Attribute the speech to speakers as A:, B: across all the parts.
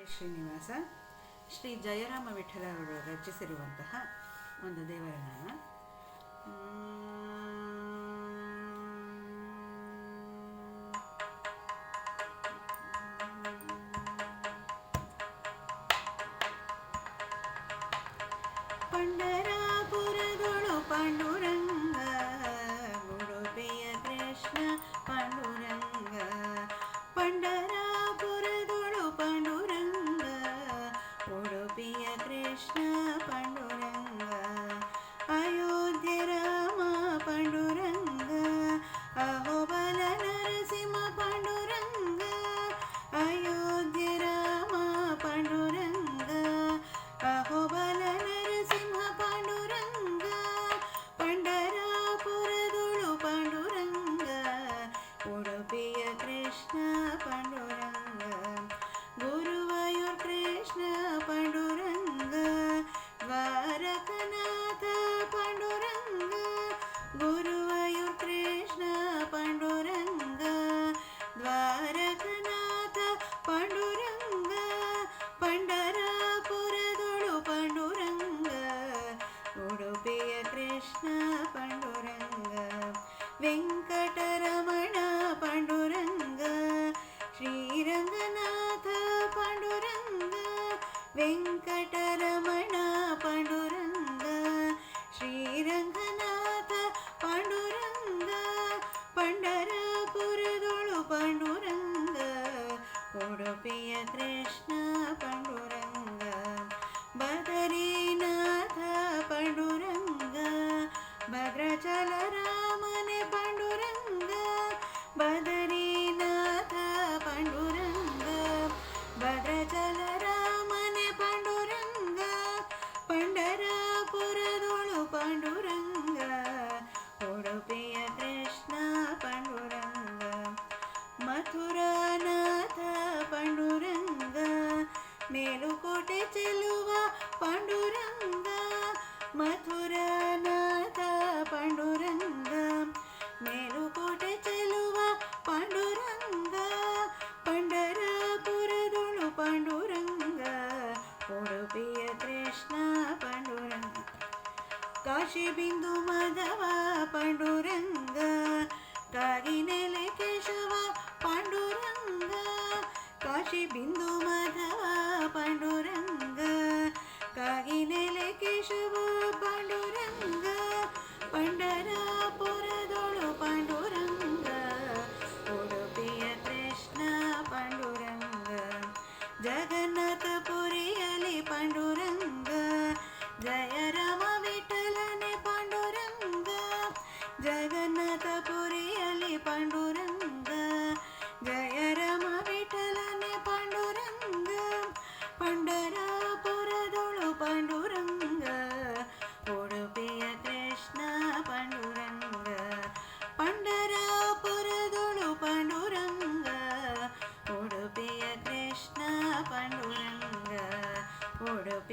A: ಹರೇ ಶ್ರೀನಿವಾಸ ಶ್ರೀ ಜಯರಾಮ ವಿಠಲ ಅವರು ರಚಿಸಿರುವಂತಹ ಒಂದು ದೇವರ ನಾಮ. കൃഷ്ണ പണ്ടുരംഗ ഗുരുവായൂർ കൃഷ്ണ പണ്ടുരംഗ ദ്വാരകനാഥ പണ്ടുരംഗ ഗുരുവായൂർ കൃഷ്ണ പണ്ടുരംഗ ദ്വാരകനാഥ പണ്ടുരംഗ പണ്ടരാപുരതൊടു പണ്ടുരംഗ ഉടുപ്പിയ കൃഷ്ണ പണ്ടുരംഗ വെങ്ക వెంకటరమణ పండురంగ శ్రీరంగ మేలుకోటి చెలువ పండురంగ మధురనాథ పండురంగ. మేలుకోటి చెలువ పండురంగ పండరాపురదుడు పండురంగ. ఉడుపియ కృష్ణ పండురంగ కాశీ బిందు మాధవ పండురంగ. కాగినెల కేశవ పండురంగ కాశీ బిందు మాధవ Yeah.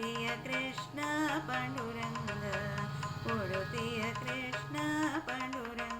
A: ಉಡುತಿಯ ಕೃಷ್ಣ ಪಾಂಡುರಂಗ ಉಡುತಿಯ ಕೃಷ್ಣ ಪಾಂಡುರಂಗ